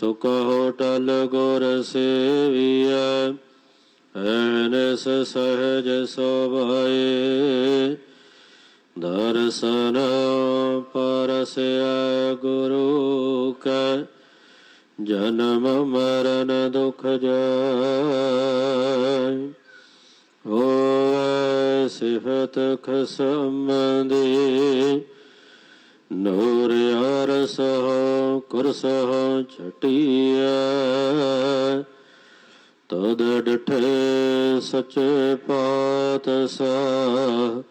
ਸੁਖ ਹੋਟਲ ਗੁਰ ਸੇਵੀਐ, ਐਨਸ ਸਹਜ ਸੋਭਾਏ। ਦਰਸ਼ਨ ਪਰਸਿਆ ਗੁਰੂ ਕੈ, ਜਨਮ ਮਰਨ ਦੁਖ ਜਾਇ ਹੋਵੇ ਸਿਫਤ ਖਸਮ ਦੀ ਨੂਰ ਅਰਸ ਹੋ ਕੁਰਸ ਹੋ ਛਟਿਆ ਤਦ ਡਠੇ ਸਚੇ ਪਾਤ ਸਾ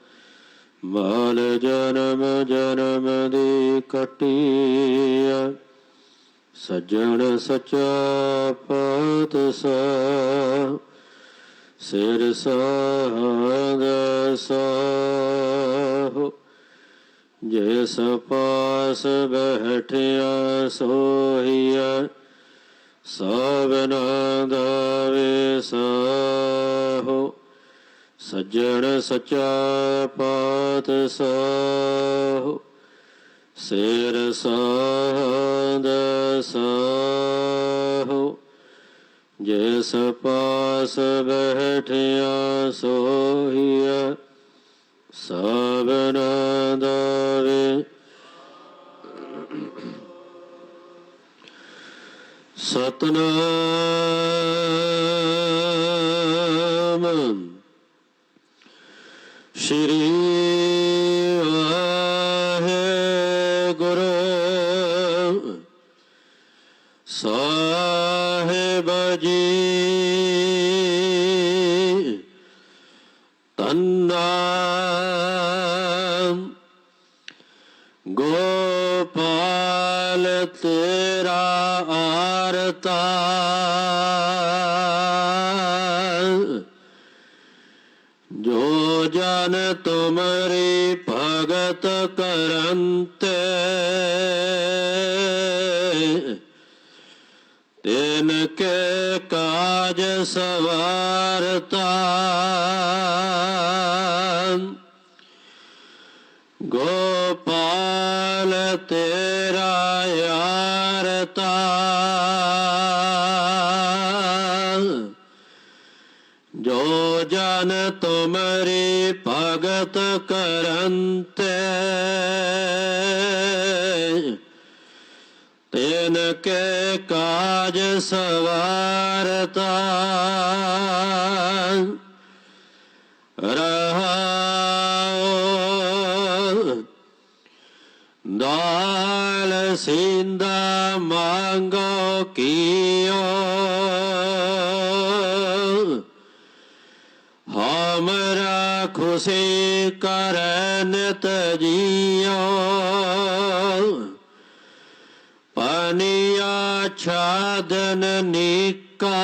ਮਾਲ ਜਨਮ ਜਨਮ ਦੀ ਕਟਿਆ ਸਜਣ ਸਚਾ ਪਾਤ ਸਾ ਸਿਰ ਸਾਧ ਸਾਹੋ। ਜਿਸ ਪਾਸ ਬੈਠਿਆ ਸੋਹੀਆ ਸਭਨਾ ਦਾ ਵਿਸਾਹੋ ਸੱਜਣ ਸਚਾ ਪਾਤ ਸਾਹੋ ਸਿਰ ਸਾਧ ਸਾਹੋ। ਜਿਸ ਪਾਸ ਬਹਿਠਿਆ ਸੋਹੀਆ ਸਭਨਾ ਦਾਵੇ ਸਤਨਾਮ। ਸ਼੍ਰੀ ਵਾਹਿਗੁਰੂ। ਸਾਹਿਬ ਜੀ ਤੰਨਾ ਗੋਪਾਲ ਤੇਰਾ ਆਰਤਾ। ਜੋ ਜਨ ਤੁਮਰੀ ਭਗਤ ਕਰੰਤੇ ਤਿਨ ਕੇ ਕਾਜ ਸਵਾਰਤਾ। ਗੋਪਾਲ ਤੇ ਜੋ ਜਨ ਤੁਮਰੀ ਭਗਤ ਕਰੰਤੇ ਤਿਨ ਕੇ ਕਾਜ ਸਵਾਰਤਾ ਰਹਾਉ। ਦਾਲ ਸਿੰਦਾ ਮੰਗੋ ਕੀਓ। ਹਮਰਾ ਖੁਸ਼ੀ ਕਰਨ ਤਜੀਓ। ਪਨੀਆ ਛਾਦਨ ਨਿਕਾ।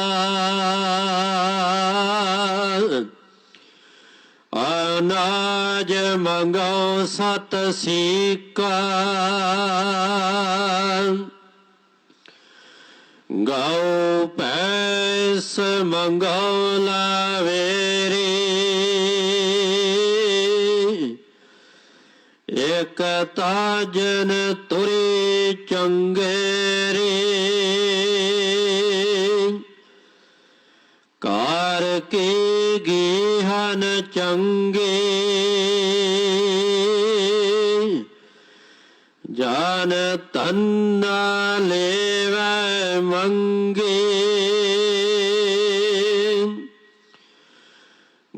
ਅਨਾਜ ਮੰਗੋ ਸਤ ਸੀਕਾ। ਗਾਉ ਪੈਸ ਮੰਗੋ ਲਾਵੇਰੀ। ਇਕ ਤਾਜਨ ਤੁਰੀ ਚੰਗੇਰੀ। ਕਾਰ ਕੀ ਗੀਹਨ ਚੰਗੇ। ਜਾਨ ਤੰਨਾ ਲੇਵੈ ਮੰਗੇ।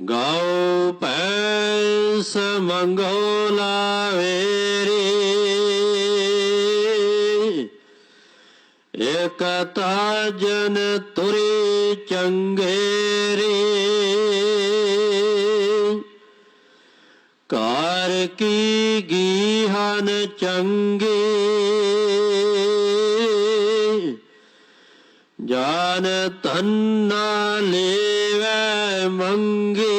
ਗਾਉ ਪੈਸ ਮੰਗੋ ਲਾਵੇਰੀ ਇਕ ਤਾਜਨ ਤੁਰੀ ਚੰਗੇਰੀ। ਕਾਰ ਕੀ ਗੀਹਨ ਚੰਗੇ। ਜਾਨ ਤੰਨਾ ਲੇਵੈ ਮੰਗੇ।